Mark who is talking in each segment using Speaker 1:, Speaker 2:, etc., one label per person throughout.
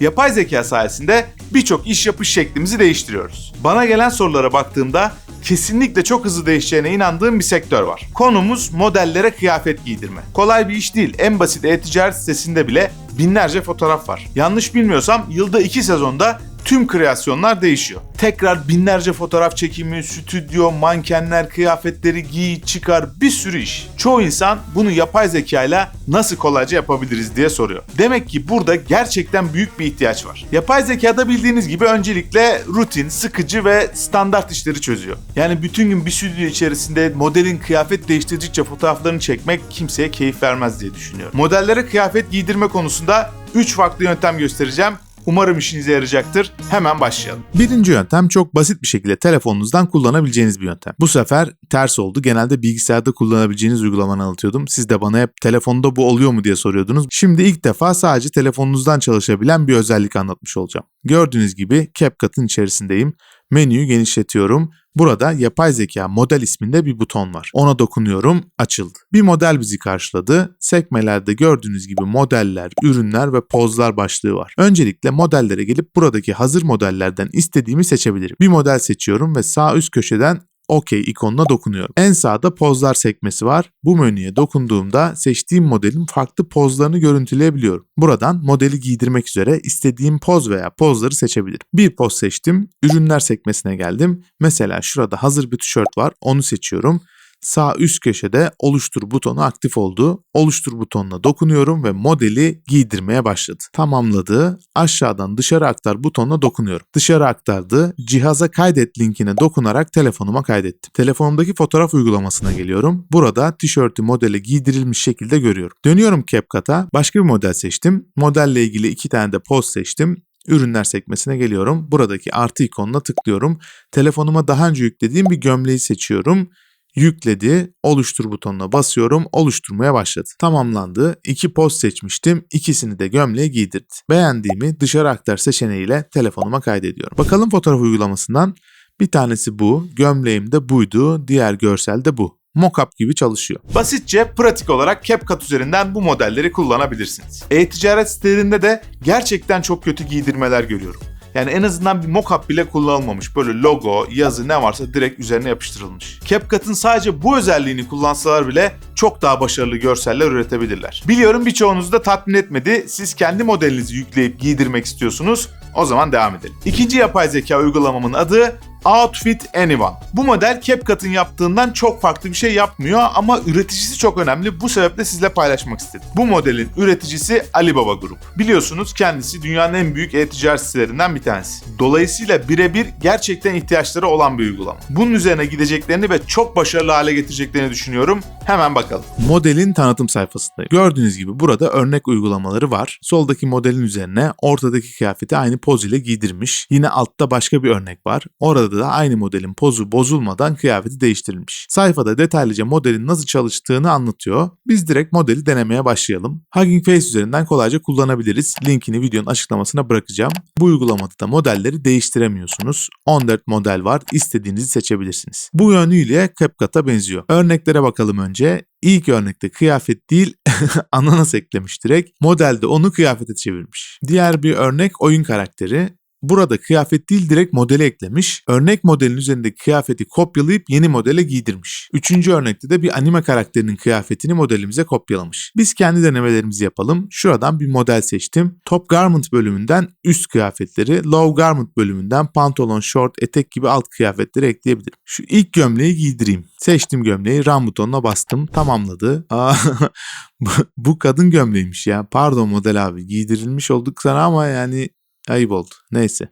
Speaker 1: Yapay zeka sayesinde birçok iş yapış şeklimizi değiştiriyoruz. Bana gelen sorulara baktığımda kesinlikle çok hızlı değişeceğine inandığım bir sektör var. Konumuz modellere kıyafet giydirme. Kolay bir iş değil. En basit e-ticaret sitesinde bile binlerce fotoğraf var. Yanlış bilmiyorsam yılda iki sezonda tüm kreasyonlar değişiyor. Tekrar binlerce fotoğraf çekimi, stüdyo, mankenler, kıyafetleri giy, çıkar bir sürü iş. Çoğu insan bunu yapay zekayla nasıl kolayca yapabiliriz diye soruyor. Demek ki burada gerçekten büyük bir ihtiyaç var. Yapay zekada bildiğiniz gibi öncelikle rutin, sıkıcı ve standart işleri çözüyor. Yani bütün gün bir stüdyo içerisinde modelin kıyafet değiştirdikçe fotoğraflarını çekmek kimseye keyif vermez diye düşünüyorum. Modellere kıyafet giydirme konusunda 3 farklı yöntem göstereceğim. Umarım işinize yarayacaktır. Hemen başlayalım.
Speaker 2: Birinci yöntem çok basit bir şekilde telefonunuzdan kullanabileceğiniz bir yöntem. Bu sefer ters oldu. Genelde bilgisayarda kullanabileceğiniz uygulamanı anlatıyordum. Siz de bana hep telefonda bu oluyor mu diye soruyordunuz. Şimdi ilk defa sadece telefonunuzdan çalışabilen bir özellik anlatmış olacağım. Gördüğünüz gibi CapCut'ın içerisindeyim. Menüyü genişletiyorum. Burada yapay zeka model isminde bir buton var. Ona dokunuyorum, açıldı. Bir model bizi karşıladı. Sekmelerde gördüğünüz gibi modeller, ürünler ve pozlar başlığı var. Öncelikle modellere gelip buradaki hazır modellerden istediğimi seçebilirim. Bir model seçiyorum ve sağ üst köşeden OK ikonuna dokunuyorum. En sağda pozlar sekmesi var. Bu menüye dokunduğumda seçtiğim modelin farklı pozlarını görüntüleyebiliyorum. Buradan modeli giydirmek üzere istediğim poz veya pozları seçebilirim. Bir poz seçtim. Ürünler sekmesine geldim. Mesela şurada hazır bir tişört var. Onu seçiyorum. Sağ üst köşede oluştur butonu aktif oldu. Oluştur butonuna dokunuyorum ve modeli giydirmeye başladı. Tamamladı. Aşağıdan dışarı aktar butonuna dokunuyorum. Dışarı aktardı. Cihaza kaydet linkine dokunarak telefonuma kaydettim. Telefonumdaki fotoğraf uygulamasına geliyorum. Burada tişörtü modele giydirilmiş şekilde görüyorum. Dönüyorum CapCut'a. Başka bir model seçtim. Modelle ilgili iki tane de poz seçtim. Ürünler sekmesine geliyorum. Buradaki artı ikonuna tıklıyorum. Telefonuma daha önce yüklediğim bir gömleği seçiyorum yükledi, oluştur butonuna basıyorum, oluşturmaya başladı. Tamamlandı. İki post seçmiştim, ikisini de gömleğe giydirdi. Beğendiğimi dışarı aktar seçeneğiyle telefonuma kaydediyorum. Bakalım fotoğraf uygulamasından. Bir tanesi bu, gömleğim de buydu, diğer görsel de bu. Mockup gibi çalışıyor.
Speaker 1: Basitçe pratik olarak CapCut üzerinden bu modelleri kullanabilirsiniz. E-ticaret sitelerinde de gerçekten çok kötü giydirmeler görüyorum. Yani en azından bir mockup bile kullanılmamış. Böyle logo, yazı ne varsa direkt üzerine yapıştırılmış. CapCut'ın sadece bu özelliğini kullansalar bile çok daha başarılı görseller üretebilirler. Biliyorum birçoğunuzu da tatmin etmedi. Siz kendi modelinizi yükleyip giydirmek istiyorsunuz. O zaman devam edelim. İkinci yapay zeka uygulamamın adı Outfit Anyone. Bu model CapCut'ın yaptığından çok farklı bir şey yapmıyor ama üreticisi çok önemli. Bu sebeple sizle paylaşmak istedim. Bu modelin üreticisi Alibaba Group. Biliyorsunuz kendisi dünyanın en büyük e-ticaret sitelerinden bir tanesi. Dolayısıyla birebir gerçekten ihtiyaçları olan bir uygulama. Bunun üzerine gideceklerini ve çok başarılı hale getireceklerini düşünüyorum. Hemen bakalım.
Speaker 2: Modelin tanıtım sayfasındayım. Gördüğünüz gibi burada örnek uygulamaları var. Soldaki modelin üzerine ortadaki kıyafeti aynı poz ile giydirmiş. Yine altta başka bir örnek var. Orada da aynı modelin pozu bozulmadan kıyafeti değiştirilmiş. Sayfada detaylıca modelin nasıl çalıştığını anlatıyor. Biz direkt modeli denemeye başlayalım. Hugging Face üzerinden kolayca kullanabiliriz. Linkini videonun açıklamasına bırakacağım. Bu uygulamada da modelleri değiştiremiyorsunuz. 14 model var. İstediğinizi seçebilirsiniz. Bu yönüyle CapCut'a benziyor. Örneklere bakalım önce. İlk örnekte kıyafet değil ananas eklemiş direkt. Modelde onu kıyafete çevirmiş. Diğer bir örnek oyun karakteri. Burada kıyafet değil direkt modele eklemiş. Örnek modelin üzerindeki kıyafeti kopyalayıp yeni modele giydirmiş. Üçüncü örnekte de bir anime karakterinin kıyafetini modelimize kopyalamış. Biz kendi denemelerimizi yapalım. Şuradan bir model seçtim. Top Garment bölümünden üst kıyafetleri, Low Garment bölümünden pantolon, short, etek gibi alt kıyafetleri ekleyebilirim. Şu ilk gömleği giydireyim. Seçtim gömleği, run butonuna bastım. Tamamladı. Bu kadın gömleğiymiş ya. Pardon model abi. Giydirilmiş olduk sana ama yani Ayıp oldu. Neyse.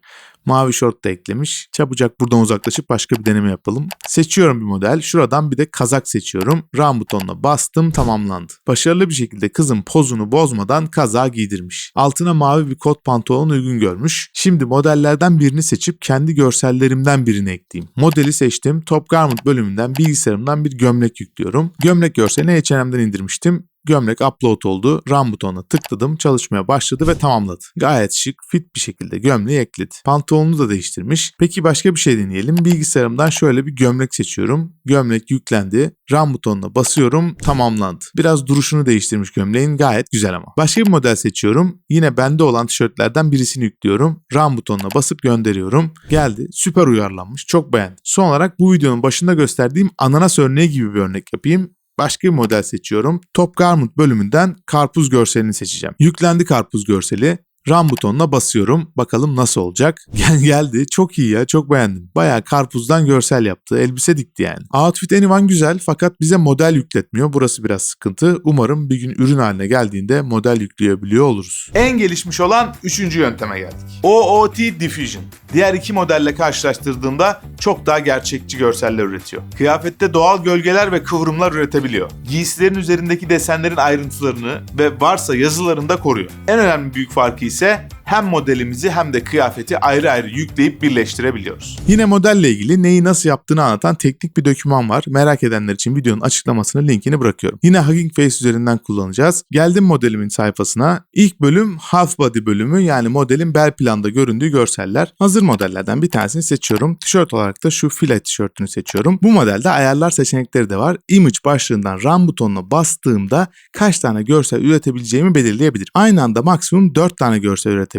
Speaker 2: Mavi şort da eklemiş. Çabucak buradan uzaklaşıp başka bir deneme yapalım. Seçiyorum bir model. Şuradan bir de kazak seçiyorum. Run butonuna bastım tamamlandı. Başarılı bir şekilde kızın pozunu bozmadan kazağı giydirmiş. Altına mavi bir kot pantolon uygun görmüş. Şimdi modellerden birini seçip kendi görsellerimden birini ekleyeyim. Modeli seçtim. Top Garment bölümünden bilgisayarımdan bir gömlek yüklüyorum. Gömlek görselini H&M'den indirmiştim gömlek upload oldu. Run butonuna tıkladım. Çalışmaya başladı ve tamamladı. Gayet şık, fit bir şekilde gömleği ekledi. Pantolonunu da değiştirmiş. Peki başka bir şey deneyelim. Bilgisayarımdan şöyle bir gömlek seçiyorum. Gömlek yüklendi. Run butonuna basıyorum. Tamamlandı. Biraz duruşunu değiştirmiş gömleğin. Gayet güzel ama. Başka bir model seçiyorum. Yine bende olan tişörtlerden birisini yüklüyorum. Run butonuna basıp gönderiyorum. Geldi. Süper uyarlanmış. Çok beğendim. Son olarak bu videonun başında gösterdiğim ananas örneği gibi bir örnek yapayım. Başka bir model seçiyorum. Top Garment bölümünden karpuz görselini seçeceğim. Yüklendi karpuz görseli. Run butonuna basıyorum. Bakalım nasıl olacak. Gel geldi. Çok iyi ya. Çok beğendim. Bayağı karpuzdan görsel yaptı. Elbise dikti yani. Outfit Anyone güzel fakat bize model yükletmiyor. Burası biraz sıkıntı. Umarım bir gün ürün haline geldiğinde model yükleyebiliyor oluruz.
Speaker 1: En gelişmiş olan üçüncü yönteme geldik. OOT Diffusion. Diğer iki modelle karşılaştırdığında çok daha gerçekçi görseller üretiyor. Kıyafette doğal gölgeler ve kıvrımlar üretebiliyor. Giysilerin üzerindeki desenlerin ayrıntılarını ve varsa yazılarını da koruyor. En önemli büyük farkı ise isso é hem modelimizi hem de kıyafeti ayrı ayrı yükleyip birleştirebiliyoruz.
Speaker 2: Yine modelle ilgili neyi nasıl yaptığını anlatan teknik bir doküman var. Merak edenler için videonun açıklamasını linkini bırakıyorum. Yine Hugging Face üzerinden kullanacağız. Geldim modelimin sayfasına. İlk bölüm Half Body bölümü yani modelin bel planda göründüğü görseller. Hazır modellerden bir tanesini seçiyorum. Tişört olarak da şu file tişörtünü seçiyorum. Bu modelde ayarlar seçenekleri de var. Image başlığından Run butonuna bastığımda kaç tane görsel üretebileceğimi belirleyebilirim. Aynı anda maksimum 4 tane görsel üretebilirim.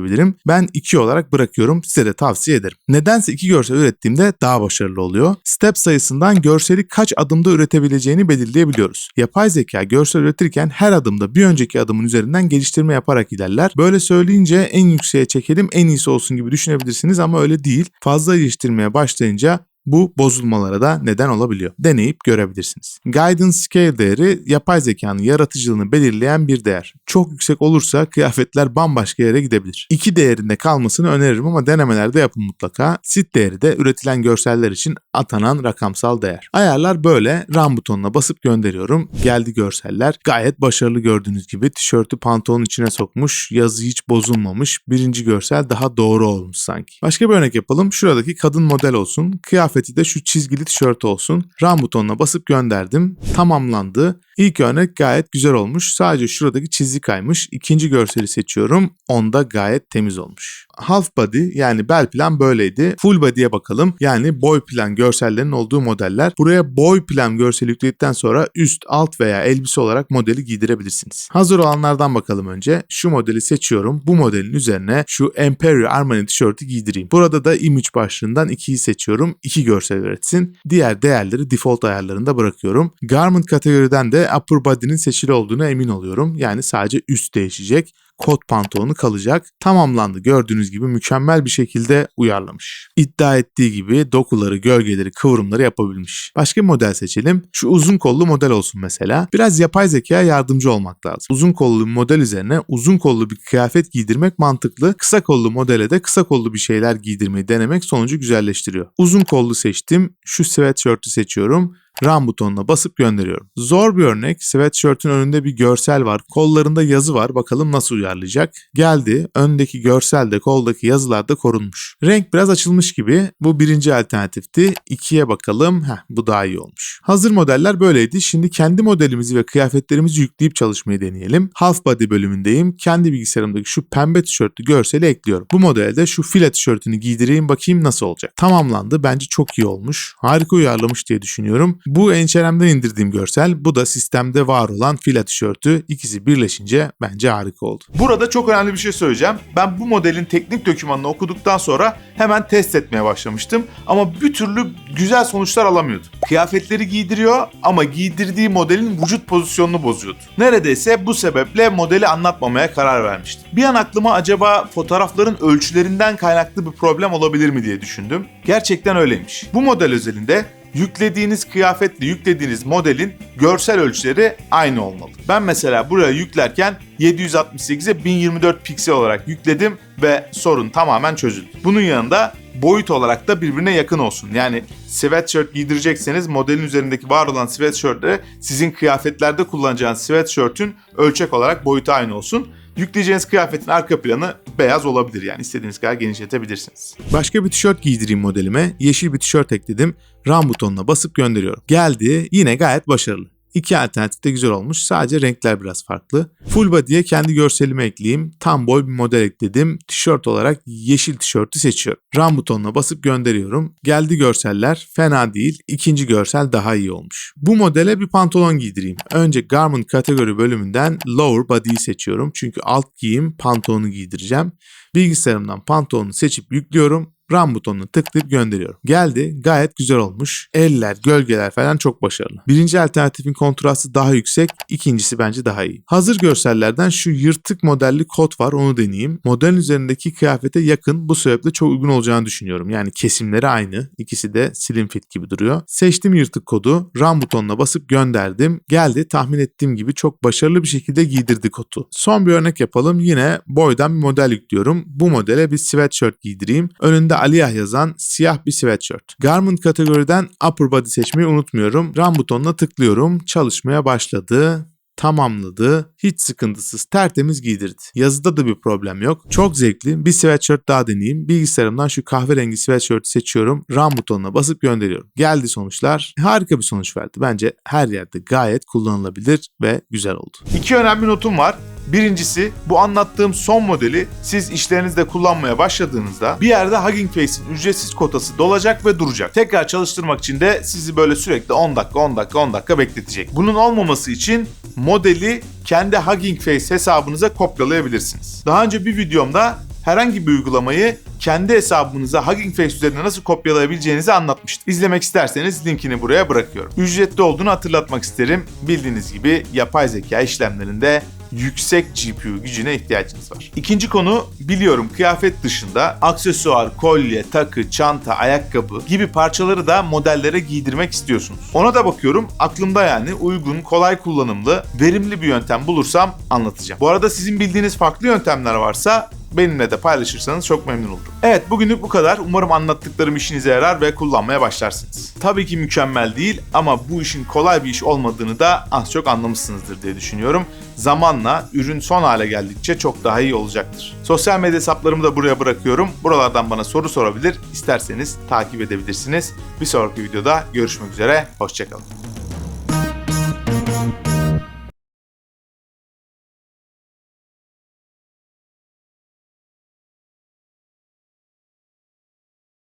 Speaker 2: Ben 2 olarak bırakıyorum. Size de tavsiye ederim. Nedense 2 görsel ürettiğimde daha başarılı oluyor. Step sayısından görseli kaç adımda üretebileceğini belirleyebiliyoruz. Yapay zeka görsel üretirken her adımda bir önceki adımın üzerinden geliştirme yaparak ilerler. Böyle söyleyince en yükseğe çekelim en iyisi olsun gibi düşünebilirsiniz ama öyle değil. Fazla geliştirmeye başlayınca bu bozulmalara da neden olabiliyor. Deneyip görebilirsiniz. Guidance Scale değeri yapay zekanın yaratıcılığını belirleyen bir değer. Çok yüksek olursa kıyafetler bambaşka yere gidebilir. İki değerinde kalmasını öneririm ama denemelerde yapın mutlaka. Sit değeri de üretilen görseller için atanan rakamsal değer. Ayarlar böyle. Run butonuna basıp gönderiyorum. Geldi görseller. Gayet başarılı gördüğünüz gibi tişörtü pantolonun içine sokmuş. Yazı hiç bozulmamış. Birinci görsel daha doğru olmuş sanki. Başka bir örnek yapalım. Şuradaki kadın model olsun. Kıyafet kıyafeti de şu çizgili tişört olsun. Run butonuna basıp gönderdim. Tamamlandı. İlk örnek gayet güzel olmuş. Sadece şuradaki çizgi kaymış. İkinci görseli seçiyorum. Onda gayet temiz olmuş. Half body yani bel plan böyleydi. Full body'ye bakalım. Yani boy plan görsellerinin olduğu modeller. Buraya boy plan görseli yükledikten sonra üst, alt veya elbise olarak modeli giydirebilirsiniz. Hazır olanlardan bakalım önce. Şu modeli seçiyorum. Bu modelin üzerine şu Emperor Armani tişörtü giydireyim. Burada da image başlığından 2'yi seçiyorum. 2 görsel üretsin. Diğer değerleri default ayarlarında bırakıyorum. Garment kategoriden de upper body'nin seçili olduğuna emin oluyorum. Yani sadece üst değişecek kot pantolonu kalacak. Tamamlandı. Gördüğünüz gibi mükemmel bir şekilde uyarlamış. İddia ettiği gibi dokuları, gölgeleri, kıvrımları yapabilmiş. Başka bir model seçelim. Şu uzun kollu model olsun mesela. Biraz yapay zekaya yardımcı olmak lazım. Uzun kollu model üzerine uzun kollu bir kıyafet giydirmek mantıklı. Kısa kollu modele de kısa kollu bir şeyler giydirmeyi denemek sonucu güzelleştiriyor. Uzun kollu seçtim. Şu sweatshirt'ü seçiyorum. Run butonuna basıp gönderiyorum. Zor bir örnek. Sweatshirt'ün önünde bir görsel var. Kollarında yazı var. Bakalım nasıl uyarlayacak. Geldi. Öndeki görselde koldaki yazılar da korunmuş. Renk biraz açılmış gibi. Bu birinci alternatifti. İkiye bakalım. Heh, bu daha iyi olmuş. Hazır modeller böyleydi. Şimdi kendi modelimizi ve kıyafetlerimizi yükleyip çalışmayı deneyelim. Half body bölümündeyim. Kendi bilgisayarımdaki şu pembe tişörtlü görseli ekliyorum. Bu modelde şu file tişörtünü giydireyim bakayım nasıl olacak. Tamamlandı. Bence çok iyi olmuş. Harika uyarlamış diye düşünüyorum. Bu Ençerem'den indirdiğim görsel. Bu da sistemde var olan fila tişörtü. İkisi birleşince bence harika oldu.
Speaker 1: Burada çok önemli bir şey söyleyeceğim. Ben bu modelin teknik dokümanını okuduktan sonra hemen test etmeye başlamıştım. Ama bir türlü güzel sonuçlar alamıyordum. Kıyafetleri giydiriyor ama giydirdiği modelin vücut pozisyonunu bozuyordu. Neredeyse bu sebeple modeli anlatmamaya karar vermiştim. Bir an aklıma acaba fotoğrafların ölçülerinden kaynaklı bir problem olabilir mi diye düşündüm. Gerçekten öyleymiş. Bu model özelinde yüklediğiniz kıyafetle yüklediğiniz modelin görsel ölçüleri aynı olmalı. Ben mesela buraya yüklerken 768'e 1024 piksel olarak yükledim ve sorun tamamen çözüldü. Bunun yanında boyut olarak da birbirine yakın olsun. Yani sweatshirt giydirecekseniz modelin üzerindeki var olan sweatshirtle sizin kıyafetlerde kullanacağınız sweatshirt'ün ölçek olarak boyutu aynı olsun. Yükleyeceğiniz kıyafetin arka planı beyaz olabilir yani istediğiniz kadar genişletebilirsiniz.
Speaker 2: Başka bir tişört giydireyim modelime. Yeşil bir tişört ekledim. Run butonuna basıp gönderiyorum. Geldi. Yine gayet başarılı. İki alternatif de güzel olmuş. Sadece renkler biraz farklı. Full body'ye kendi görselimi ekleyeyim. Tam boy bir model ekledim. Tişört olarak yeşil tişörtü seçiyorum. Run butonuna basıp gönderiyorum. Geldi görseller. Fena değil. İkinci görsel daha iyi olmuş. Bu modele bir pantolon giydireyim. Önce garment kategori bölümünden lower body'yi seçiyorum. Çünkü alt giyim pantolonu giydireceğim. Bilgisayarımdan pantolonu seçip yüklüyorum. Run butonunu tıklayıp gönderiyorum. Geldi gayet güzel olmuş. Eller, gölgeler falan çok başarılı. Birinci alternatifin kontrastı daha yüksek, ikincisi bence daha iyi. Hazır görsellerden şu yırtık modelli kot var onu deneyeyim. Modelin üzerindeki kıyafete yakın bu sebeple çok uygun olacağını düşünüyorum. Yani kesimleri aynı. İkisi de slim fit gibi duruyor. Seçtim yırtık kodu. Run butonuna basıp gönderdim. Geldi tahmin ettiğim gibi çok başarılı bir şekilde giydirdi kodu. Son bir örnek yapalım. Yine boydan bir model yüklüyorum. Bu modele bir sweatshirt giydireyim. Önünde Aliyah yazan siyah bir sweatshirt. Garment kategoriden upper body seçmeyi unutmuyorum. Run butonuna tıklıyorum. Çalışmaya başladı tamamladı. Hiç sıkıntısız tertemiz giydirdi. Yazıda da bir problem yok. Çok zevkli. Bir sweatshirt daha deneyeyim. Bilgisayarımdan şu kahverengi sweatshirt'ü seçiyorum. Run butonuna basıp gönderiyorum. Geldi sonuçlar. Harika bir sonuç verdi. Bence her yerde gayet kullanılabilir ve güzel oldu.
Speaker 1: İki önemli notum var. Birincisi bu anlattığım son modeli siz işlerinizde kullanmaya başladığınızda bir yerde Hugging Face'in ücretsiz kotası dolacak ve duracak. Tekrar çalıştırmak için de sizi böyle sürekli 10 dakika 10 dakika 10 dakika bekletecek. Bunun olmaması için modeli kendi Hugging Face hesabınıza kopyalayabilirsiniz. Daha önce bir videomda herhangi bir uygulamayı kendi hesabınıza Hugging Face üzerine nasıl kopyalayabileceğinizi anlatmıştım. İzlemek isterseniz linkini buraya bırakıyorum. Ücretli olduğunu hatırlatmak isterim. Bildiğiniz gibi yapay zeka işlemlerinde yüksek GPU gücüne ihtiyacınız var. İkinci konu biliyorum kıyafet dışında aksesuar, kolye, takı, çanta, ayakkabı gibi parçaları da modellere giydirmek istiyorsunuz. Ona da bakıyorum aklımda yani uygun, kolay kullanımlı, verimli bir yöntem bulursam anlatacağım. Bu arada sizin bildiğiniz farklı yöntemler varsa benimle de paylaşırsanız çok memnun olurum. Evet bugünlük bu kadar. Umarım anlattıklarım işinize yarar ve kullanmaya başlarsınız. Tabii ki mükemmel değil ama bu işin kolay bir iş olmadığını da az çok anlamışsınızdır diye düşünüyorum. Zamanla ürün son hale geldikçe çok daha iyi olacaktır. Sosyal medya hesaplarımı da buraya bırakıyorum. Buralardan bana soru sorabilir, isterseniz takip edebilirsiniz. Bir sonraki videoda görüşmek üzere, hoşçakalın.